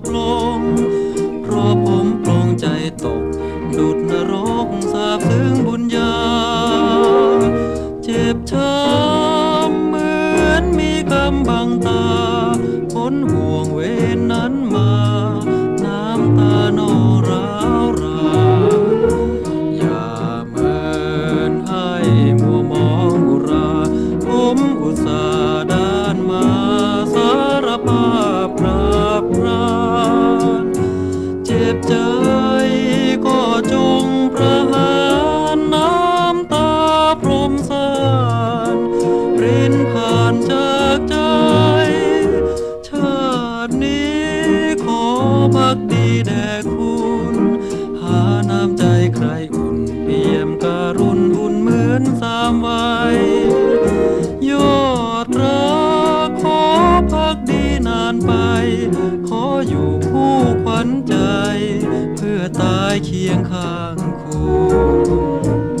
บลง เพราะผมปลงใจตก ดุดนรกสาบซึ้งบุญญาานจากใจ ชาตินี้ขอพักดีแด่คุณ หาน้ำใจใครอุ่นเปี่ยมการุณอุ่นเหมือนสามวัยยอดรักขอพักดีนานไป ขออยู่คู่ขวัญใจ เพื่อตายเคียงข้างคุณ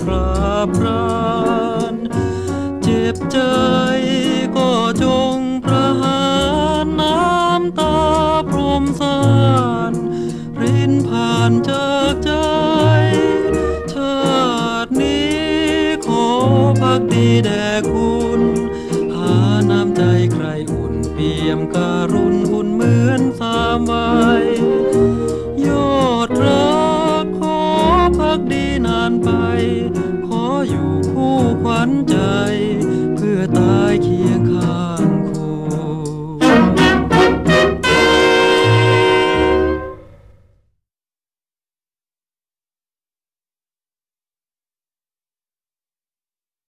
พปราบปรานเจ็บใจก็จงประหารน้ำตาพรมสารรินผ่านจากใจ ชาตินี้ขอพักดีแด่คุณ หาน้ำใจใครอุ่นเปี่ยมการุณอุ่นเหมือนสามวัน high